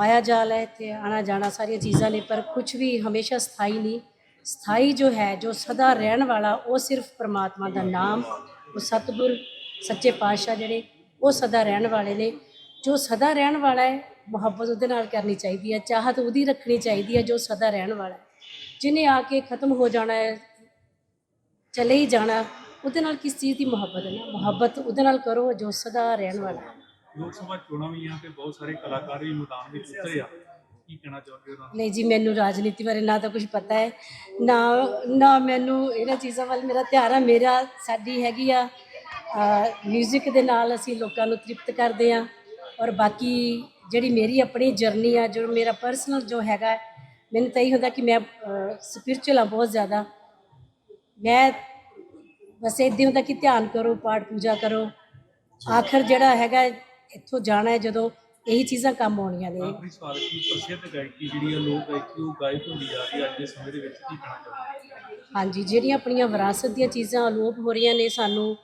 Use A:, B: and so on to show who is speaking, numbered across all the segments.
A: ਮਾਇਆ ਜਾਲ ਹੈ ਇੱਥੇ, ਆਣਾ ਜਾਣਾ ਸਾਰੀਆਂ ਚੀਜ਼ਾਂ ਨੇ ਪਰ ਕੁਝ ਵੀ ਹਮੇਸ਼ਾ ਸਥਾਈ ਨਹੀਂ। ਸਥਾਈ ਜੋ ਹੈ, ਜੋ ਸਦਾ ਰਹਿਣ ਵਾਲਾ, ਉਹ ਸਿਰਫ ਪ੍ਰਮਾਤਮਾ ਦਾ ਨਾਮ, ਉਹ ਸਤਿਗੁਰ, ਸੱਚੇ ਪਾਤਸ਼ਾਹ ਜਿਹੜੇ, ਉਹ ਸਦਾ ਰਹਿਣ ਵਾਲੇ ਨੇ। ਜੋ ਸਦਾ ਰਹਿਣ ਵਾਲਾ ਹੈ, ਮੁਹੱਬਤ ਉਹਦੇ ਨਾਲ ਕਰਨੀ ਚਾਹੀਦੀ ਹੈ, ਚਾਹਤ ਉਹਦੀ ਰੱਖਣੀ ਚਾਹੀਦੀ ਹੈ, ਜੋ ਸਦਾ ਰਹਿਣ ਵਾਲਾ ਹੈ। ਜਿਹਨੇ ਆ ਕੇ ਖਤਮ ਹੋ ਜਾਣਾ ਹੈ, ਚਲੇ ਹੀ ਜਾਣਾ, ਉਹਦੇ ਨਾਲ ਕਿਸ ਚੀਜ਼ ਦੀ ਮੁਹੱਬਤ ਹੈ ਨਾ? ਮੁਹੱਬਤ ਉਹਦੇ ਨਾਲ ਕਰੋ, ਜੋ ਸਦਾ ਰਹਿਣ ਵਾਲਾ ਹੈ।
B: ਲੋਕ ਸਭਾ ਚੋਣਾਂ ਵੀ ਆ ਤੇ ਬਹੁਤ ਸਾਰੇ ਕਲਾਕਾਰ ਵੀ ਮੈਦਾਨ ਵਿੱਚ ਉਤਰੇ ਆ। ਕੀ ਕਹਿਣਾ ਚਾਹੁੰਦੇ ਹੋ?
A: ਨਹੀਂ ਜੀ ਮੈਨੂੰ ਰਾਜਨੀਤੀ ਬਾਰੇ ਨਾ ਤਾਂ ਕੁਝ ਪਤਾ ਹੈ ਨਾ ਨਾ ਮੈਨੂੰ ਇਹਨਾਂ ਚੀਜ਼ਾਂ ਵੱਲ ਮੇਰਾ ਧਿਆਨ ਹੈ ਮੇਰਾ ਸਾਡੀ ਹੈਗੀ ਆ 뮤직 ਦੇ ਨਾਲ ਅਸੀਂ ਲੋਕਾਂ ਨੂੰ ਤ੍ਰਿਪਤ ਕਰਦੇ ਆ ਔਰ ਬਾਕੀ ਜਿਹੜੀ ਮੇਰੀ ਆਪਣੀ ਜਰਨੀ ਆ ਜੋ ਮੇਰਾ ਪਰਸਨਲ ਜੋ ਹੈਗਾ ਮੈਨੂੰ ਤਾਂ ਇਹ ਹੁੰਦਾ ਕਿ ਮੈਂ ਸਪਿਰਚੁਅਲ ਆ ਬਹੁਤ ਜ਼ਿਆਦਾ। ਮੈਂ ਬਸ ਇੱਦਾਂ ਹੁੰਦਾ ਕਿ ਧਿਆਨ ਕਰੋ ਪਾਠ ਪੂਜਾ ਕਰੋ। ਆਖਰ ਜਿਹੜਾ ਹੈਗਾ ਇੱਥੋਂ ਜਾਣਾ ਹੈ ਜਦੋਂ ਇਹੀ ਚੀਜ਼ਾਂ ਕੰਮ ਆਉਣੀਆਂ ਨੇ
B: ਆਖਰੀ ਸਵਾਲ ਕੀ ਪ੍ਰਸਿੱਧ ਗਾਇਕੀ ਜਿਹੜੀ ਆ ਲੋਕ ਗਾਇਕੀ ਉਹ ਗਾਇਬ ਹੁੰਦੀ ਜਾ ਰਹੀ ਹੈ ਅੱਜ ਦੇ ਸਮੇਂ ਦੇ ਵਿੱਚ ਕੀ ਕਹਿਣਾ ਚਾਹੁੰਦੇ?
A: ਹਾਂਜੀ ਜਿਹੜੀਆਂ ਆਪਣੀਆਂ ਵਿਰਾਸਤ ਦੀਆਂ ਚੀਜ਼ਾਂ ਅਲੋਪ ਹੋ ਰਹੀਆਂ ਨੇ ਸਾਨੂੰ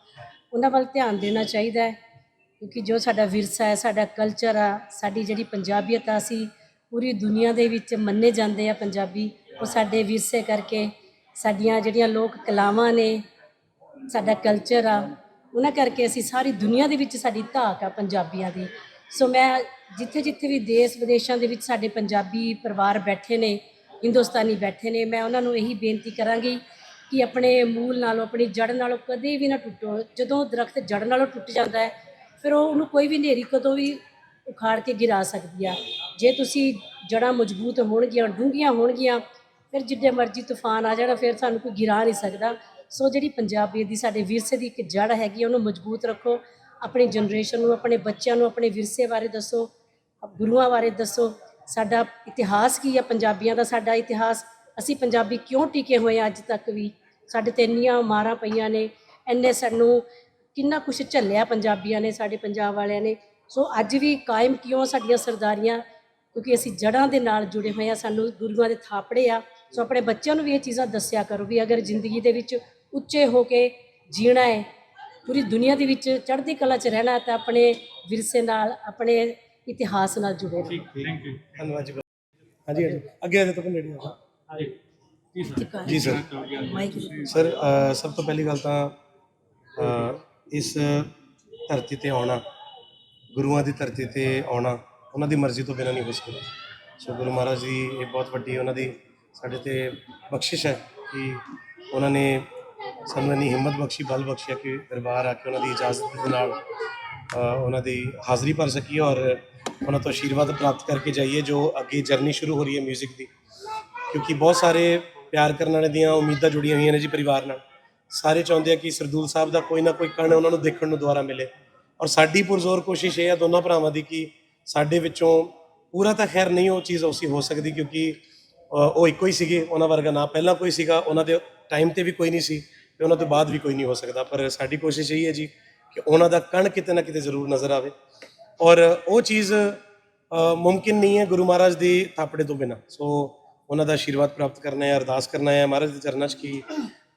A: ਉਹਨਾਂ ਵੱਲ ਧਿਆਨ ਦੇਣਾ ਚਾਹੀਦਾ ਹੈ ਕਿਉਂਕਿ ਜੋ ਸਾਡਾ ਵਿਰਸਾ ਹੈ ਸਾਡਾ ਕਲਚਰ ਆ ਸਾਡੀ ਜਿਹੜੀ ਪੰਜਾਬੀਅਤ ਆ ਅਸੀਂ ਪੂਰੀ ਦੁਨੀਆ ਦੇ ਵਿੱਚ ਮੰਨੇ ਜਾਂਦੇ ਆ ਪੰਜਾਬੀ ਉਹ ਸਾਡੇ ਵਿਰਸੇ ਕਰਕੇ ਸਾਡੀਆਂ ਜਿਹੜੀਆਂ ਲੋਕ ਕਲਾਵਾਂ ਨੇ ਸਾਡਾ ਕਲਚਰ ਆ ਉਹਨਾਂ ਕਰਕੇ ਅਸੀਂ ਸਾਰੀ ਦੁਨੀਆ ਦੇ ਵਿੱਚ ਸਾਡੀ ਧਾਕ ਆ ਪੰਜਾਬੀਆਂ ਦੀ। ਸੋ ਮੈਂ ਜਿੱਥੇ ਜਿੱਥੇ ਵੀ ਦੇਸ਼ ਵਿਦੇਸ਼ਾਂ ਦੇ ਵਿੱਚ ਸਾਡੇ ਪੰਜਾਬੀ ਪਰਿਵਾਰ ਬੈਠੇ ਨੇ, ਹਿੰਦੁਸਤਾਨੀ ਬੈਠੇ ਨੇ, ਮੈਂ ਉਹਨਾਂ ਨੂੰ ਇਹੀ ਬੇਨਤੀ ਕਰਾਂਗੀ ਕਿ ਆਪਣੇ ਮੂਲ ਨਾਲੋਂ, ਆਪਣੀ ਜੜ ਨਾਲੋਂ ਕਦੇ ਵੀ ਨਾ ਟੁੱਟੋ। ਜਦੋਂ ਦਰਖਤ ਜੜ ਨਾਲੋਂ ਟੁੱਟ ਜਾਂਦਾ ਹੈ, ਫਿਰ ਉਹ ਉਹਨੂੰ ਕੋਈ ਵੀ ਹਨੇਰੀ ਕਦੋਂ ਵੀ ਉਖਾੜ ਕੇ ਗਿਰਾ ਸਕਦੀ ਆ। ਜੇ ਤੁਸੀਂ ਜੜਾਂ ਮਜ਼ਬੂਤ ਹੋਣਗੀਆਂ, ਡੂੰਘੀਆਂ ਹੋਣਗੀਆਂ, ਫਿਰ ਜਿੱਡੇ ਮਰਜ਼ੀ ਤੂਫਾਨ ਆ ਜਾਣਾ, ਫਿਰ ਸਾਨੂੰ ਕੋਈ ਗਿਰਾ ਨਹੀਂ ਸਕਦਾ। ਸੋ ਜਿਹੜੀ ਪੰਜਾਬੀ ਦੀ ਸਾਡੇ ਵਿਰਸੇ ਦੀ ਇੱਕ ਜੜ ਹੈਗੀ ਉਹਨੂੰ ਮਜ਼ਬੂਤ ਰੱਖੋ। ਆਪਣੀ ਜਨਰੇਸ਼ਨ ਨੂੰ, ਆਪਣੇ ਬੱਚਿਆਂ ਨੂੰ, ਆਪਣੇ ਵਿਰਸੇ ਬਾਰੇ ਦੱਸੋ। ਗੁਰੂਆਂ ਬਾਰੇ ਦੱਸੋ। ਸਾਡਾ ਇਤਿਹਾਸ ਕੀ ਹੈ ਪੰਜਾਬੀਆਂ ਦਾ ਸਾਡਾ ਇਤਿਹਾਸ। ਅਸੀਂ ਪੰਜਾਬੀ ਕਿਉਂ ਟਿਕੇ ਹੋਏ ਹਾਂ ਅੱਜ ਤੱਕ ਵੀ? ਸਾਡੇ ਤੇ ਇੰਨੀਆਂ ਮਾਰਾਂ ਪਈਆਂ ਨੇ। ਐਨੇ ਸਾਨੂੰ ਕਿੰਨਾ ਕੁਛ ਝੱਲਿਆ ਪੰਜਾਬੀਆਂ ਨੇ, ਸਾਡੇ ਪੰਜਾਬ ਵਾਲਿਆਂ ਨੇ। ਸੋ ਅੱਜ ਵੀ ਕਾਇਮ ਕਿਉਂ ਸਾਡੀਆਂ ਸਰਦਾਰੀਆਂ? ਕਿਉਂਕਿ ਅਸੀਂ ਜੜ੍ਹਾਂ ਦੇ ਨਾਲ ਜੁੜੇ ਹੋਏ ਆ, ਸਾਨੂੰ ਗੁਰੂਆਂ ਦੇ ਥਾਪੜੇ ਆ। ਸੋ ਆਪਣੇ ਬੱਚਿਆਂ ਨੂੰ ਵੀ ਇਹ ਚੀਜ਼ਾਂ ਦੱਸਿਆ ਕਰੋ ਵੀ ਅਗਰ ਜ਼ਿੰਦਗੀ ਦੇ ਵਿੱਚ ਉੱਚੇ ਹੋ ਕੇ ਜੀਣਾ ਹੈ। ਪੂਰੀ ਦੁਨੀਆ ਦੇ ਵਿੱਚ ਚੜ੍ਹਦੀ ਕਲਾ 'ਚ ਰਹਿਣਾ ਹੈ ਤਾਂ ਆਪਣੇ ਵਿਰਸੇ ਨਾਲ ਆਪਣੇ ਇਤਿਹਾਸ ਨਾਲ ਜੁੜੇ ਰਹੋ।
B: ਠੀਕ ਥੈਂਕ ਯੂ
C: ਧੰਨਵਾਦ ਜੀ ਹਾਂਜੀ ਹਾਂਜੀ। ਅੱਗੇ ਆ ਜਾਓ ਤਾਂ ਨੇੜੇ ਆ ਜਾਓ।
B: ਜੀ ਸਰ
C: ਜੀ ਸਰ
A: ਵਾਹਿਗੁਰੂ
C: ਸਰ ਅ, ਸਭ ਤੋਂ ਪਹਿਲੀ ਗੱਲ ਤਾਂ ਇਸ ਧਰਤੀ ਤੇ ਆਉਣਾ ਗੁਰੂਆਂ ਦੀ ਧਰਤੀ ਤੇ ਆਉਣਾ ਉਹਨਾਂ ਦੀ ਮਰਜ਼ੀ ਤੋਂ ਬਿਨਾਂ ਨਹੀਂ ਹੋ ਸਕਦਾ। ਸੋ ਗੁਰੂ ਮਹਾਰਾਜ ਜੀ ਇਹ ਬਹੁਤ ਵੱਡੀ ਉਹਨਾਂ ਦੀ ਸਾਡੇ ਤੇ ਬਖਸ਼ਿਸ਼ ਹੈ ਕਿ ਉਹਨਾਂ ਨੇ ਸਾਨੂੰ ਇੰਨੀ ਹਿੰਮਤ ਬਖਸ਼ੀ, ਬਲ ਬਖਸ਼ਿਆ ਕਿ ਦਰਬਾਰ ਆ ਕੇ ਉਹਨਾਂ ਦੀ ਇਜਾਜ਼ਤ ਦੇ ਨਾਲ ਉਹਨਾਂ ਦੀ ਹਾਜ਼ਰੀ ਭਰ ਸਕੀਏ ਔਰ ਉਹਨਾਂ ਤੋਂ ਆਸ਼ੀਰਵਾਦ ਪ੍ਰਾਪਤ ਕਰਕੇ ਜਾਈਏ ਜੋ ਅੱਗੇ ਜਰਨੀ ਸ਼ੁਰੂ ਹੋ ਰਹੀ ਹੈ 뮤직 ਦੀ। ਕਿਉਂਕਿ ਬਹੁਤ ਸਾਰੇ ਪਿਆਰ ਕਰਨ ਵਾਲੇ ਦੀਆਂ ਉਮੀਦਾਂ ਜੁੜੀਆਂ ਹੋਈਆਂ ਨੇ ਜੀ ਪਰਿਵਾਰ ਨਾਲ। ਸਾਰੇ ਚਾਹੁੰਦੇ ਆ ਕਿ ਸਰਦੂਲ ਸਾਹਿਬ ਦਾ ਕੋਈ ਨਾ ਕੋਈ ਕਣ ਉਹਨਾਂ ਨੂੰ ਦੇਖਣ ਨੂੰ ਦੁਆਰਾ ਮਿਲੇ। ਔਰ ਸਾਡੀ ਪੁਰਜ਼ੋਰ ਕੋਸ਼ਿਸ਼ ਇਹ ਹੈ ਦੋਨਾਂ ਭਰਾਵਾਂ ਦੀ ਕਿ ਸਾਡੇ ਵਿੱਚੋਂ ਪੂਰਾ ਤਾਂ ਖੈਰ ਨਹੀਂ, ਉਹ ਚੀਜ਼ ਉਸੇ ਹੋ ਸਕਦੀ ਕਿਉਂਕਿ ਉਹ ਇੱਕੋ ਹੀ ਸੀਗੇ, ਉਹਨਾਂ ਵਰਗਾ ਨਾ। ਪਹਿਲਾਂ ਕੋਈ ਸੀਗਾ, ਉਹਨਾਂ ਦੇ ਟਾਈਮ ਤੇ ਵੀ ਕੋਈ ਨਹੀਂ ਸੀ। ਤੇ ਉਹਨਾਂ ਤੋਂ ਬਾਅਦ ਵੀ ਕੋਈ ਨਹੀਂ ਹੋ ਸਕਦਾ ਪਰ ਸਾਡੀ ਕੋਸ਼ਿਸ਼ ਇਹ ਹੈ ਜੀ ਕਿ ਉਹਨਾਂ ਦਾ ਕਣ ਕਿਤੇ ਨਾ ਕਿਤੇ ਜ਼ਰੂਰ ਨਜ਼ਰ ਆਵੇ। ਔਰ ਉਹ ਚੀਜ਼ ਮੁਮਕਿਨ ਨਹੀਂ ਹੈ ਗੁਰੂ ਮਹਾਰਾਜ ਦੀ ਥਾਪੜੇ ਤੋਂ ਬਿਨਾ। ਸੋ ਉਹਨਾਂ ਦਾ ਆਸ਼ੀਰਵਾਦ ਪ੍ਰਾਪਤ ਕਰਨਾ ਹੈ ਅਰਦਾਸ ਕਰਨਾ ਹੈ। ਮਹਾਰਾਜ ਦੇ ਚਰਨਾਂ 'ਚ ਕਿ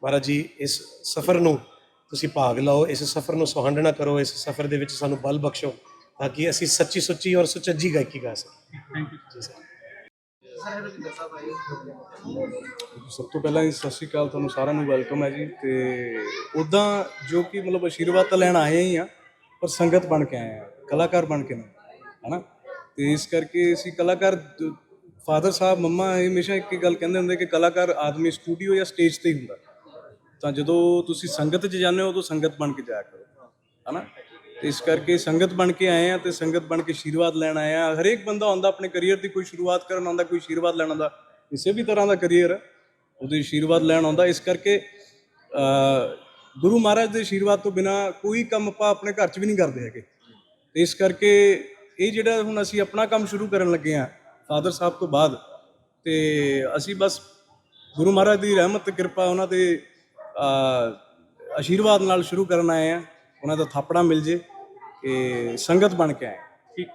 C: ਮਹਾਰਾਜ ਜੀ ਇਸ ਸਫ਼ਰ ਨੂੰ ਤੁਸੀਂ ਭਾਗ ਲਓ ਇਸ ਸਫ਼ਰ ਨੂੰ ਸੁਹੰਡਣਾ ਕਰੋ ਇਸ ਸਫ਼ਰ ਦੇ ਵਿੱਚ ਸਾਨੂੰ ਬਲ ਬਖਸ਼ੋ ਤਾਂ ਕਿ ਅਸੀਂ ਸੱਚੀ ਸੁੱਚੀ ਔਰ ਸੁਚੱਜੀ ਗਾਇਕੀ ਗਾ ਸਕੀਏ।
B: Thank you
C: ji sir.
D: ਸਭ ਤੋਂ ਪਹਿਲਾਂ ਜੀ, ਸਤਿ ਸ਼੍ਰੀ ਅਕਾਲ ਤੁਹਾਨੂੰ ਸਾਰਿਆਂ ਨੂੰ, ਵੈਲਕਮ ਹੈ ਜੀ। ਤੇ ਉਦਾਂ ਜੋ ਕਿ ਮਤਲਬ ਆਸ਼ੀਰਵਾਦ ਤਾਂ ਲੈਣ ਆਏ ਹੀ ਆ, ਪਰ ਸੰਗਤ ਬਣ ਕੇ ਆਏ ਆ, ਕਲਾਕਾਰ ਬਣ ਕੇ ਨਹੀਂ ਹਨਾ? ਤੇ ਇਸ ਕਰਕੇ ਅਸੀਂ ਕਲਾਕਾਰ, ਫਾਦਰ ਸਾਹਿਬ, ਮੰਮਾ ਇਹ ਹਮੇਸ਼ਾ ਇੱਕ ਹੀ ਗੱਲ ਕਹਿੰਦੇ ਹੁੰਦੇ ਕਿ ਕਲਾਕਾਰ ਆਦਮੀ ਸਟੂਡੀਓ ਜਾਂ ਸਟੇਜ ਤੇ ਹੀ ਹੁੰਦਾ। ਤਾਂ ਜਦੋਂ ਤੁਸੀਂ ਸੰਗਤ 'ਚ ਜਾਂਦੇ ਹੋ, ਉਦੋਂ ਸੰਗਤ ਬਣ ਕੇ ਜਾਇਆ ਕਰੋ, ਹਨਾ? ਤੇ ਇਸ ਕਰਕੇ ਸੰਗਤ ਬਣ ਕੇ ਆਏ ਆ ਤੇ ਸੰਗਤ ਬਣ ਕੇ ਆਸ਼ੀਰਵਾਦ ਲੈਣ ਆਏ ਆ। ਹਰੇਕ ਬੰਦਾ ਆਉਂਦਾ, ਆਪਣੇ ਕੈਰੀਅਰ ਦੀ ਕੋਈ ਸ਼ੁਰੂਆਤ ਕਰਨ ਆਉਂਦਾ, ਕੋਈ ਆਸ਼ੀਰਵਾਦ ਲੈਣ ਆਉਂਦਾ, ਕਿਸੇ ਵੀ ਤਰ੍ਹਾਂ ਦਾ ਕੈਰੀਅਰ ਉਹਦੇ ਆਸ਼ੀਰਵਾਦ ਲੈਣ ਆਉਂਦਾ। ਇਸ ਕਰਕੇ ਗੁਰੂ ਮਹਾਰਾਜ ਦੇ ਆਸ਼ੀਰਵਾਦ ਤੋਂ ਬਿਨਾ ਕੋਈ ਕੰਮ ਆਪਾਂ ਆਪਣੇ ਘਰ 'ਚ ਵੀ ਨਹੀਂ ਕਰਦੇ ਹੈਗੇ। ਤੇ ਇਸ ਕਰਕੇ ਇਹ ਜਿਹੜਾ ਹੁਣ ਅਸੀਂ ਆਪਣਾ ਕੰਮ ਸ਼ੁਰੂ ਕਰਨ ਲੱਗੇ ਆ, ਫਾਦਰ ਸਾਹਿਬ ਤੋਂ ਬਾਅਦ, ਤੇ ਅਸੀਂ ਬਸ ਗੁਰੂ ਮਹਾਰਾਜ ਦੀ ਰਹਿਮਤ ਤੇ ਕਿਰਪਾ ਉਹਨਾਂ ਦੇ ਆਸ਼ੀਰਵਾਦ ਨਾਲ ਸ਼ੁਰੂ ਕਰਨ ਆਏ ਆ। ਉਹਨਾਂ ਦਾ ਥਾਪੜਾ ਮਿਲ ਜੇ। ਕਿ ਸੰਗਤ ਬਣ ਕੇ ਆਏ।
B: ਠੀਕ।